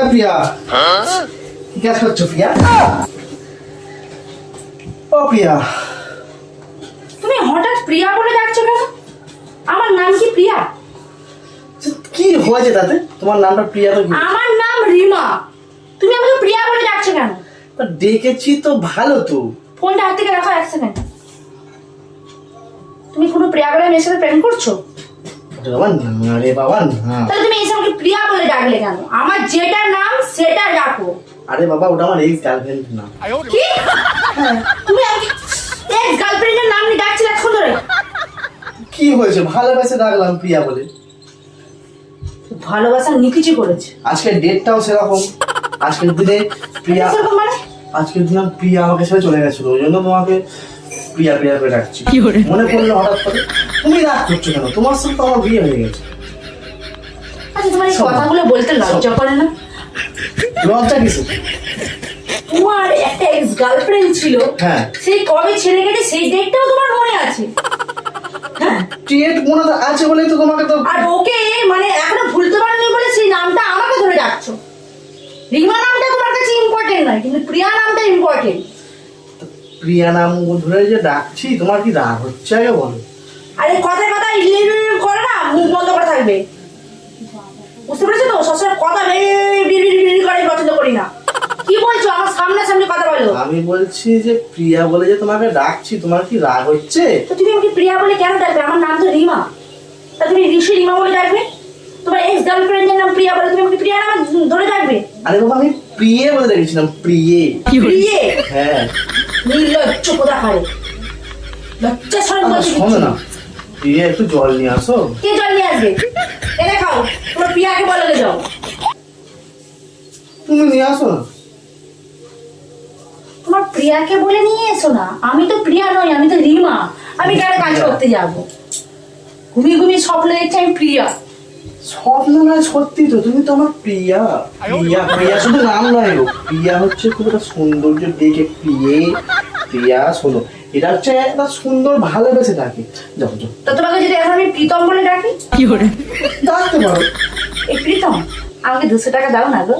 হ্যাঁ প্রিয়া কি কাজ করছ প্রিয়া? ও প্রিয়া। তুমি হঠাৎ প্রিয়া বলে ডাকছো কেন? আমার নাম কি প্রিয়া? কি হয়েছে তাতে? তোমার নামটা প্রিয়া তো আমার নাম রিমা। তুমি আমাকে প্রিয়া বলে ডাকছো কেন? তা ডেকেছি তো ভালো তো। ফোনটা হাত থেকে রাখো এক সেকেন্ড। তুমি কোনো প্রিয়া বলে মেয়ের সাথে প্রেম করছ? বাবা না রে বাবা না তাহলে তুমি এসে প্রিয়া বলে ডাকলে কেন? আমার যেটা নাম সেটা ডাকো। আরে বাবা ওটা আমার এক্স গার্লফ্রেন্ড না। কি? তুমি এক্স গার্লফ্রেন্ডের নাম নিয়ে ডাকছিলে এতক্ষণ ধরে? কি হয়েছে? ভালোবেসে ডাকলাম প্রিয়া বলে। ভালোবাসা নিকিচি করেছে। আজকের ডেটটাও সেরকম। আজকের দিনে প্রিয়া মানে? আজকের দিনে প্রিয়া আমাকে ছেড়ে চলে গেছিল। ওই জন্য তোমাকে প্রিয়া প্রিয়া করে ডাকছি মনে পড়ল হঠাৎ করে তুমি রাগ করছ কেন? তোমার সাথে তো আমার বিয়ে হয়ে গেছে। আচ্ছা তোমার এই কথাগুলো বলতে লজ্জা করে না? লজ্জা কিছু তোমার একটা এক্স গার্লফ্রেন্ড ছিল হ্যাঁ। সেই কবে ছেড়ে গেছে সেই ডেটটাও তোমার মনে আছে? হ্যাঁ? ডেট মনে তো আছে বলেই তো তোমাকে তো আর ওকে মানে এখনও ভুলতে পারোনি বলে সেই নামটা আমাকে ধরে ডাকছো। রিমা নামটা তোমার কাছে ইম্পর্টেন্ট নয় কিন্তু প্রিয়া নামটা ইম্পর্টেন্ট প্রিয়া নাম ধরে যে ডাকছি তোমার কি রাগ হচ্ছে? আগে বলো। আরে কথায় কথা করে না মুখ বন্ধ করে থাকবে। বুঝতে পেরেছ তো? সবসময় কথা করে পছন্দ করি না। কি বলছো? আমার সামনে সামনে কথা বলো। আমি বলছি যে প্রিয়া বলে যে তোমাকে ডাকছি তোমার কি রাগ হচ্ছে? তো তুমি আমাকে প্রিয়া বলে কেন ডাকবে? আমার নাম তো রিমা। তা তুমি ঋষি রিমা বলে ডাকবে? তোমার এক্স গার্লফ্রেন্ডের নাম প্রিয়া বলে তুমি আমাকে প্রিয়া নামে ধরে ডাকবে? আরে বাবা আমি প্রিয়ে বলে দেখেছিলাম প্রিয়ে। প্রিয়ে? হ্যাঁ। নির্লজ্জ কোথা লজ্জা সরম শোনো না। প্রিয়ে একটু জল নিয়ে আসো। কে জল নিয়ে আসবে? এনে খাও তোমার প্রিয়াকে বলে যাও। তুমি নিয়ে আসো না। তোমার প্রিয়াকে বলে নিয়ে এসো না। আমি তো প্রিয়া নই আমি তো রিমা। আমি কেন কাজ করতে যাব? ঘুমিয়ে ঘুমিয়ে স্বপ্ন দেখছি আমি প্রিয়া। স্বপ্ন নয় সত্যি তো তুমি তো আমার প্রিয়া। প্রিয়া প্রিয়া শুধু নাম নয় গো। প্রিয়া হচ্ছে খুব একটা সৌন্দর্য দেখে প্রিয়ে। প্রিয়া শোনো এটা হচ্ছে একটা সুন্দর ভালোবেসে ডাকে। যাও যাও। তো তোমাকে যদি এখন আমি প্রীতম বলে ডাকি? ডাকতে পারো। এই প্রীতম আমাকে দুশো টাকা দাও না গো।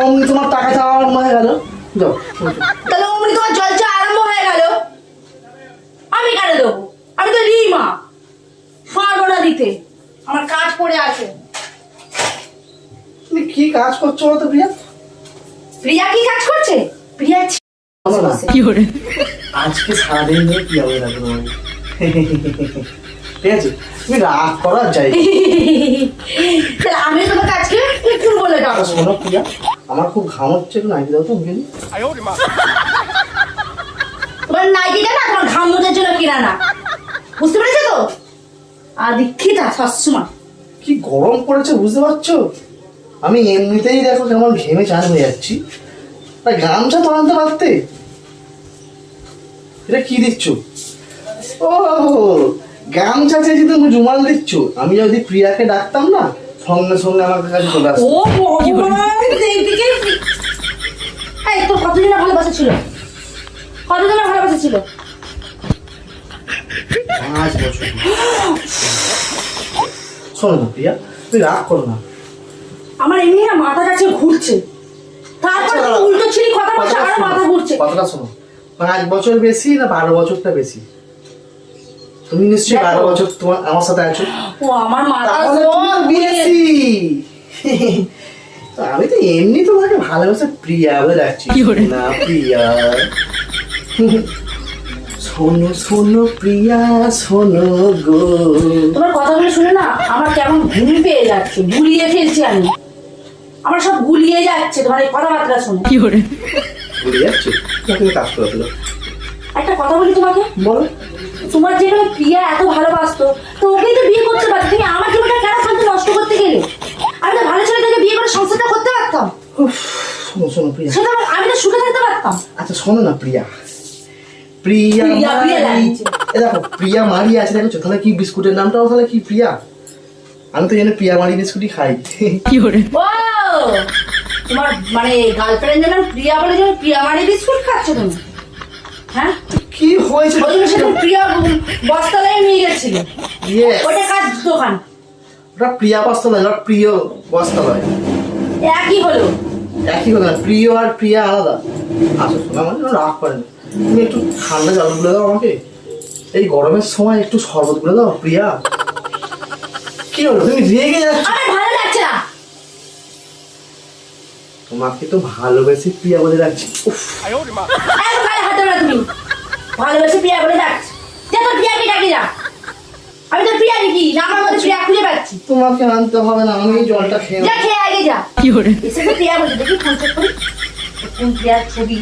অমনি তোমার টাকা চাওয়া মনে হয়ে গেল। যাও। তাহলে অমনি তোমার জলচা আরম্ভ হয়ে গেল আমি কেন দেবো আমি তো রিমা পারব না দিতে আমার কাজ পড়ে আছে তুমি কি কাজ করছ বলো তো প্রিয়া? প্রিয়া কি কাজ করছে? প্রিয়া শোনো আজকে সারাদিন ধরে ডাকো তোমাকে ঠিক আছে? তুমি রাগ করার যাই আমি তোমাকে আজকে কুকুর বলে ডাকবো। শোনো প্রিয়া আমার খুব ঘাম হচ্ছে একটু নাইটি দাও তো বুঝলি? তোমার নাইটিটা না তোমার ঘাম মোজার জন্য কিনা না বুঝতে পেরেছ তো? আর দীক্ষিতা সবসময় কি গরম পড়েছে বুঝতে পারছ? আমি এমনিতেই দেখো কেমন ঘেমে চান হয়ে যাচ্ছি তা গামছা তো আনতে পারতে এটা কি দিচ্ছ ও গামছা চেয়েছি তুমি জুমাল দিচ্ছ আমি যদি প্রিয়াকে ডাকতাম না সঙ্গে সঙ্গে আমার কাছে চলে আসতো ও এই তোর কতদিনের ভালোবাসা ছিল কতদিনের ভালোবাসা ছিল পাঁচ শোনো না প্রিয়া তুই রাগ করো না আমার এমনি না মাথা কাছে ঘুরছে। তারপর আচ্ছা, উল্টো ছিলি কথা বলছে আরও মাথা ঘুরছে। কথাটা শোনো। পাঁচ বছর বেশি না বারো বছরটা বেশি? তুমি নিশ্চয়ই বারো বছর তোমার আমার সাথে আছো? ও আমার মাথা বেশি। আমি তো এমনি তোমাকে ভালোবাসে প্রিয়া বলে ডাকছি। না প্রিয়া। শোনো শোনো প্রিয়া শোনো গো। তোমার কথাগুলো শুনে না আমার কেমন ঘুম পেয়ে যাচ্ছে। গুলিয়ে ফেলছি আমি। আমার সব গুলিয়ে যাচ্ছে তোমার এই কথাবার্তা শুনে। ভুলে যাচ্ছে? তুমি কাজ করে দিল একটা কথা বলি তোমাকে? বল। তোমার যেখানে প্রিয়া এত ভালোবাসতো তো ওকেই তো বিয়ে করতে পারতো। তুমি আমার জীবনটা কেন শান্তি নষ্ট করতে গেলে? আমি তো ভালো ছেলেটাকে বিয়ে করে সংসারটা করতে পারতাম। উফ, শোনো শোনো প্রিয়া। সেটা আমি- আমি তো সুখে থাকতে পারতাম। আচ্ছা শোনো না প্রিয়া। প্রিয়া মারি এ দেখো প্রিয়া মারি আছে দেখো তাহলে কি বিস্কুটের নামটাও তাহলে কি প্রিয়া? আমি তো জানি প্রিয়া মারি বিস্কুটই খাই। ও তোমার মানে গার্লফ্রেন্ড নাম প্রিয়া বলে যে প্রিয়া মারি বিস্কুট খাচ্ছ তুমি? হ্যাঁ? কি হয়েছে? ওই জন্য সেদিন প্রিয়া বস্তালায় নিয়ে গেছিল. ওটা কার দোকান? ওটা প্রিয়া বস্ত্রালয় ওটা প্রিয় বস্ত্রালয় একই হলো। একই না, প্রিয় আর প্রিয়া আলাদা। আচ্ছা শোনা মানে না, রাগ করেন তুমি একটু ঠান্ডা জল গুলে দাও আমাকে। এই গরমের সময় একটু শরবত গুলে দাও প্রিয়া। কি হলো? তুমি রেগে যাচ্ছ? তোমাকে তো ভালোবেসে প্রিয়া বলে রাখছি ভালোবেসে প্রিয়া বলে ডাকছি। যা তোর প্রিয়াকে ডাকি যা। আমি তোর প্রিয়া নাকি না আমার মধ্যে প্রিয়া খুঁজে পাচ্ছি। তোমাকে আনতে হবে না আমি জলটা খেয়ে যা খেয়ে আগে যা। এসে প্রিয়া বলছে দেখি ফোন চেক করি কোন প্রিয়ার ছবি।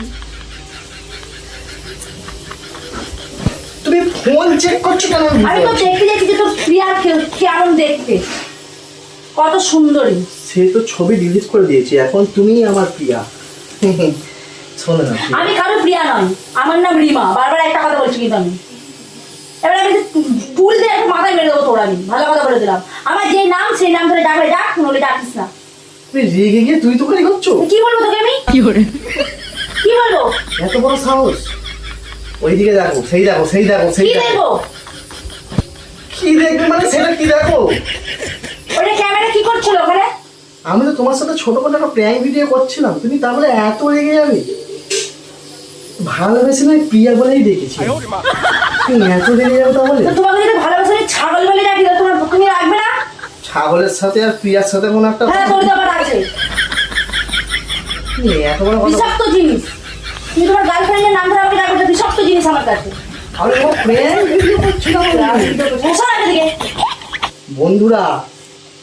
তুমি ফোন চেক করছ কেন আমি তো। দেখতে যাচ্ছি যে তোর প্রিয়ার কে- কেমন দেখতে। কত সুন্দরী। সে তো ছবি ডিলিট করে দিয়েছে এখন তুমি আমার প্রিয়া। শোনো না আমি কারও প্রিয়া নয় আমার নাম রিমা বারবার একটা কথা বলছি কিন্তু আমি। এবার আমি ফুল দিয়ে একটু মাথায় মেরে দেবো তোর আমি ভালো কথা বলে দিলাম। আমার যে নাম সেই নাম ধরে ডাকলে ডাক নলে ডাকিস না। তুই রেগে গিয়ে তুই তো করে করছ কি বলব তোকে আমি? কি করে কি বলব? এত বড় সাহস। ওইদিকে দেখো সেই দেখো সেই দেখো সেই দেখো। দেখব? কি দেখবে মানে সেটা কি দেখো? ওটা করছিল ওখানে? আমি তো তোমার সাথে ছোটখাটো একটা প্র্যাঙ্ক ভিডিও করছিলাম। তুমি তাহলে এত রেগে যাবে? ভালোবেসে নয় প্রিয়া বলেই দেখেছি তুমি এত রেগে যাবে তাহলে? তোমাকে যদি ভালোবাসা নিয়ে ছাগল বলে ডাকি তাহলে তোমার তুমি রাখবে না? ছাগলের সাথে আর প্রিয়ার সাথে কোনো একটা হ্যাঁ তোর তো আবার আছে। তুমি এত বড় কথা বিষাক্ত জিনিস। তুমি তোমার গার্লফ্রেন্ডের নাম ধরে আমাকে ডাকবে বিষাক্ত জিনিস আমার কাছে। আমি ও প্র্যাঙ্ক ভিডিও করছিলাম বন্ধুরা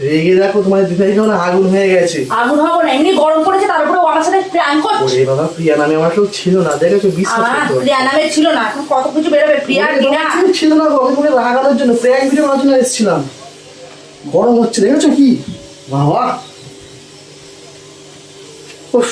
রেগে দেখো তোমার দিদাই কেমন আগুন হয়ে গেছে। আগুন হব না এমনি গরম পড়েছে তার উপরে ও আমার সাথে প্ল্যান করছে ওরে বাবা প্রিয়া নামে আমার কেউ ছিল না দেখেছ বিশ্বাস করতে প্রিয়া নামে ছিল না এখন কত কিছু বেরোবে প্রিয়া কিনা ছিল না আমি তোমাকে লাগানোর জন্য প্র্যাঙ্ক ভিডিও করার জন্য এসেছিলাম। গরম হচ্ছে দেখেছ কি? বাবা। উফ।